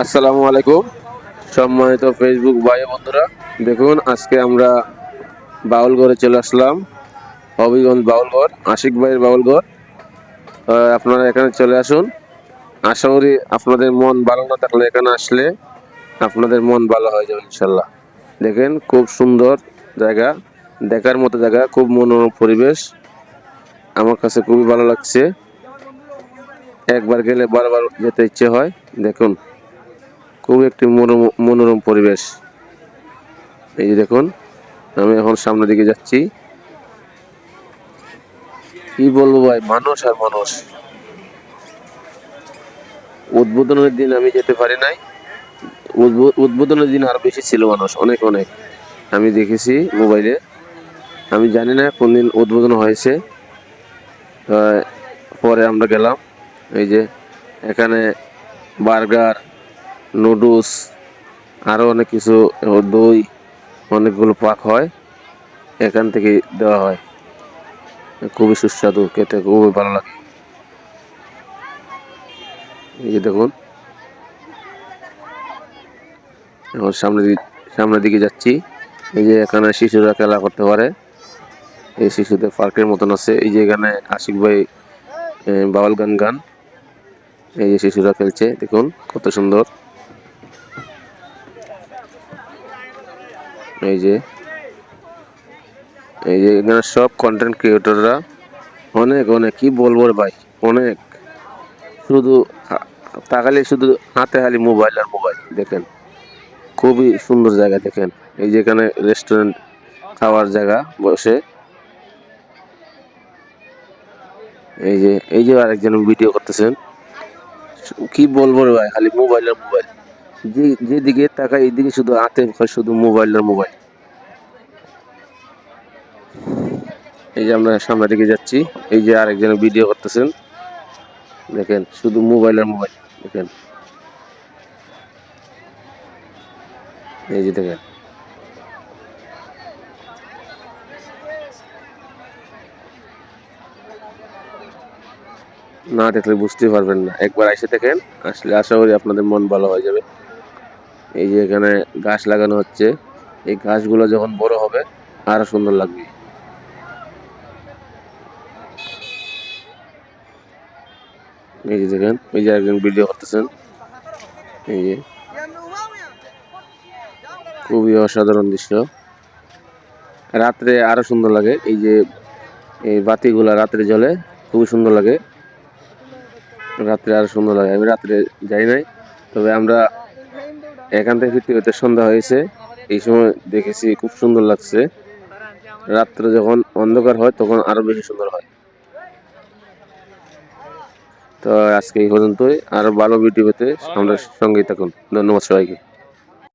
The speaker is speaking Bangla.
আসসালামু আলাইকুম। সম্মানিত ফেসবুক ভাই বন্ধুরা, দেখুন, আজকে আমরা বাউলগড়ে চলে আসলাম, হবিগঞ্জ বাউলগড়, আশিক ভাইয়ের বাউলগড়। আপনারা এখানে চলে আসুন। আশা করি আপনাদের মন ভালো না থাকলে এখানে আসলে আপনাদের মন ভালো হয়ে যাবে, ইনশাল্লাহ। দেখেন, খুব সুন্দর জায়গা, দেখার মতো জায়গা, খুব মনোরম পরিবেশ। আমার কাছে খুবই ভালো লাগছে। একবার গেলে বারবার যেতে ইচ্ছে হয়, দেখুন। খুব একটি মনোরম- পরিবেশ। এই যে দেখুন, আমি এখন সামনের দিকে যাচ্ছি। কি বলব ভাই, মানুষ আর মানুষ। উদ্বোধনের দিন আমি যেতে পারি নাই। উদ্বো- উদ্বোধনের দিন আরও বেশি ছিল মানুষ, অনেক অনেক। আমি দেখেছি মোবাইলে। আমি জানি না কোন দিন উদ্বোধন হয়েছে। পরে আমরা গেলাম। এই যে এখানে বার্গার নুডলস আরও অনেক কিছু দই, অনেকগুলো পাক হয়, এখান থেকে দেওয়া হয়। খুবই সুস্বাদু, খেতে খুবই ভালো লাগে। এই যে দেখুন। এখন সামনের দিক সামনের দিকে যাচ্ছি। এই যে এখানে শিশুরা খেলা করতে পারে। এই শিশুদের পার্কের মতন আছে। এই যে এখানে আশিক ভাই বাউল গান গান। এই যে শিশুরা খেলছে, দেখুন, কত সুন্দর। এই যে এই যে এখানে সব কন্টেন্ট ক্রিয়েটররা অনেক অনেক, কি বলব ভাই? অনেক। শুধু তাকালে শুধু হাতে হালি মোবাইল আর মোবাইল দেখেন। খুবই সুন্দর জায়গা, দেখেন। এই যে এখানে রেস্টুরেন্ট খাওয়ার জায়গা বসে। এই যে এই যে আরেকজন ভিডিও করতেছেন। কি বলব ভাই? খালি মোবাইল আর মোবাইল যে যেদিকে তাকাই এইদিকে শুধু হাতে শুধু মোবাইল আর মোবাইল এই যে আমরা সামনের দিকে যাচ্ছি, এই যে আরেকজন ভিডিও করতেছেন। দেখেন, শুধু মোবাইল আর মোবাইল দেখেন। এই যে দেখেন। না দেখলে বুঝতে পারবেন না। একবার এসে দেখেন, আসলে আশা করি আপনাদের মন ভালো হয়ে যাবে। এই যে এখানে গাছ লাগানো হচ্ছে। এই গাছগুলো যখন বড় হবে, আরও সুন্দর লাগবে। এই যে দেখেন, এই যে একজন ভিডিও করতেছেন। এই যে। খুবই অসাধারণ দৃশ্য। রাত্রে আরও সুন্দর লাগে। এই যে, এই বাতিগুলা রাত্রে জ্বলে, খুবই সুন্দর লাগে। রাত্রে আরও সুন্দর লাগে। আমি রাত্রে যাই নাই, তবে আমরা এখান থেকে ফিরতে ফিরতে সন্ধ্যা হয়েছে। এই সময় দেখেছি খুব সুন্দর লাগছে। রাত্রে যখন অন্ধকার হয়, তখন আরও বেশি সুন্দর হয়। তো আজকে এই পর্যন্তই। আরও ভালো ভিডিও পেতে আমরা সঙ্গেই থাকুন। ধন্যবাদ সবাইকে।